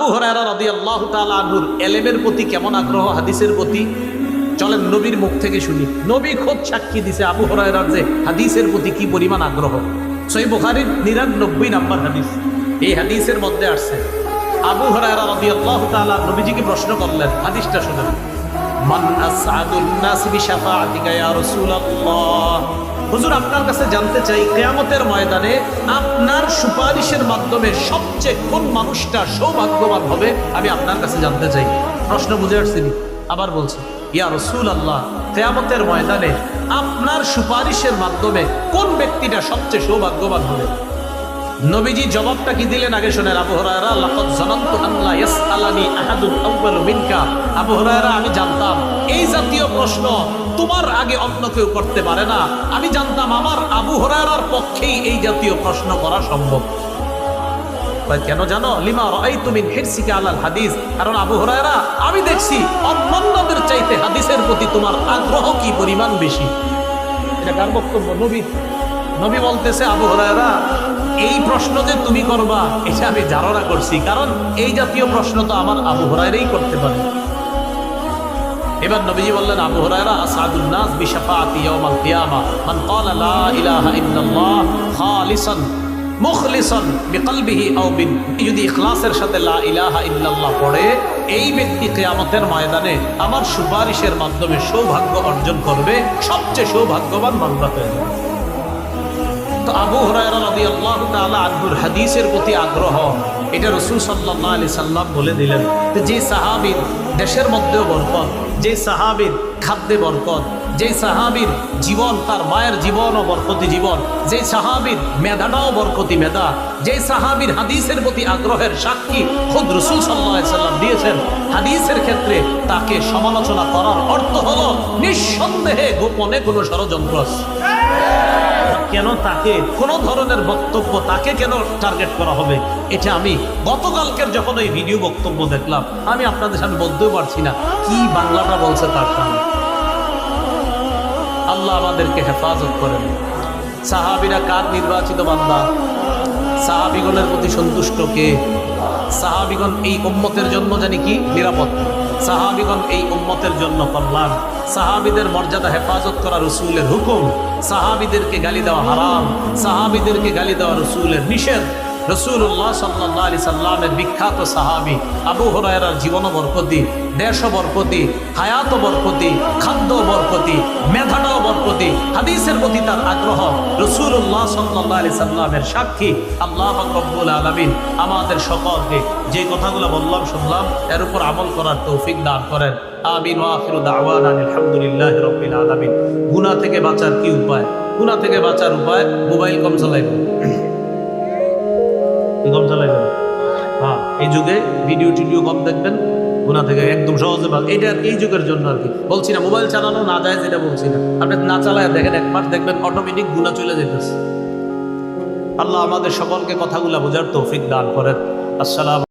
আবু হরায়রা রাদিয়াল্লাহু তাআলা আনহুর এলেমের প্রতি কেমন আগ্রহ, হাদিসের প্রতি? চলেন নবীর মুখ থেকে শুনি। নবী খোদ সাক্ষী দিছে আবু হরায়রার যে হাদিসের প্রতি কি পরিমাণ আগ্রহ। সই বুখারীর নিরানব্বই নাম্বার হাদিস। এই হাদিসের মধ্যে আসছে, আবু হরায়রা রাদিয়াল্লাহু তাআলা নবীজিকে প্রশ্ন করলেন, হাদিসটা শুনেন। মান রাসূলুল্লাহ? হুজুর, আপনার কাছে জানতে চাই, কেয়ামতের ময়দানে আপনার সুপারিশের মাধ্যমে সবচেয়ে কোন মানুষটা সৌভাগ্যবান হবে? আমি আপনার কাছে জানতে চাই। প্রশ্ন বুঝে আসছিনি? আবার বলছি, ইয়া রসুল আল্লাহ কেয়ামতের ময়দানে আপনার সুপারিশের মাধ্যমে কোন ব্যক্তিটা সবচেয়ে সৌভাগ্যবান হবে? নবীজি জবাবটা কি দিলেন আগে শোনেন? আবু হুরায়রা, লাকাদ জানানতু আল্লাহ ইয়াসআলানি আহাদুন আউয়ালু মিনকা। আবু হুরায়রা, আমি জানতাম। এই জাতীয় প্রশ্ন তোমার আগে অন্য কেউ করতে পারে না। আমি জানতাম আমার আবু হুরায়রার পক্ষেই এই জাতীয় প্রশ্ন করা সম্ভব। কেন জানো? লিমা রাই তুমি হিরসিকা আলাল হাদিস। কারণ আবু হুরায়রা, আমি দেখছি অন্যান্যদের চাইতে হাদিসের প্রতি তোমার আগ্রহ কি পরিমাণ বেশি? এটা কার বক্তব্য? নবী। নবী বলতেছে আবু হরায়রা এই প্রশ্ন যে তুমি করবা, এটা আমি ধারণা করছি, কারণ এই জাতীয় প্রশ্ন তো আমার আবু হরায়রাই করতে পারে। এবার নবীজি বললেন, আবু হরায়রা, আসাদুন নাস বিশাফাতি ইয়াউমাল কিয়ামা, মান ক্বালা লা ইলাহা ইল্লাল্লাহ খালিসান মুখলিসান বিকলবিহি আও বিন যদি সাথে লা ইলাহা পড়ে, এই ব্যক্তি কিয়ামতের ময়দানে আমার সুপারিশের মাধ্যমে সৌভাগ্য অর্জন করবে, সবচেয়ে সৌভাগ্যবান বান্দা হয়ে যাবে তো আবু তাআলা হাদিসের প্রতি আগ্রহ এটা রসুল সাল্লাল্লাহু আলাইহি সাল্লাম বলে দিলেন যে সাহাবীর দেশের মধ্যেও বরকত, যে সাহাবীর খাদ্যে বরকত, যে সাহাবীর জীবন, তার মায়ের জীবন ও বরকতি জীবন, যে সাহাবীর মেধাটাও বরকতি মেধা, যে সাহাবীর হাদিসের প্রতি আগ্রহের সাক্ষী খুদ রসুল আলাইহি সাল্লাম দিয়েছেন, হাদিসের ক্ষেত্রে তাকে সমালোচনা করার অর্থ হল নিঃসন্দেহে গোপনে কোনো ষড়যন্ত্র। কেন তাকে, কোন ধরনের বক্তব্য তাকে কেন টার্গেট করা হবে? এটা আমি গতকালকের যখন এই ভিডিও বক্তব্য দেখলাম, আমি আপনাদের সামনে বলতেও পারছি না। কি বাংলাটা বলছে তার সামনে আল্লাহ আমাদেরকে হেফাজত করেন। সাহাবিরা কার নির্বাচিত বান্দা? সাহাবিগণের প্রতি সন্তুষ্ট কে? সাহাবিগণ এই উম্মতের জন্য জানি কি? নিরাপত্তা সাহাবিগণ এই উম্মতের জন্য কল্যাণ। সাহাবিদের মর্যাদা, হেফাজত করা রসুলের হুকুম। সাহাবিদেরকে গালি দেওয়া হারাম। সাহাবিদেরকে গালি দেওয়া রসুলের নিষেধ। রসুল্লাহ সাল্লাহ আলি সাল্লামের বিখ্যাত সাহাবি আবু হরায়রার জীবন বরকতি দেশ বরকতি হায়াত বরকতি খাদ্য বরকতি, মেধাটাও বরকতি, হাদিসের প্রতি তার আগ্রহ। রসুল্লাহ সাল্লাহ আলি সাল্লামের সাক্ষী আল্লাহ রব্বুল আলমিন আমাদের সকলকে যে কথাগুলো বললাম, শুনলাম, এর উপর আমল করার তৌফিক দান করেন। আমিন ওয়াখির দাওয়ান আলহামদুলিল্লাহ রবিল আলমিন। গুণা থেকে বাঁচার কি উপায়? গুণা থেকে বাঁচার উপায় মোবাইল কম চালাইবেন কম চালাইবেন হ্যাঁ এই যুগে ভিডিও টিডিও কম দেখবেন গুণা থেকে একদম সহজে এটা এই যুগের জন্য আর কি। বলছি না মোবাইল চালানো না যায় যেটা বলছি না। আপনি না চালায় দেখেন, এক মাস দেখবেন অটোমেটিক গুণা চলে যেতেছে আল্লাহ আমাদের সকলকে কথাগুলো বোঝার তৌফিক দান করেন। আসসালাম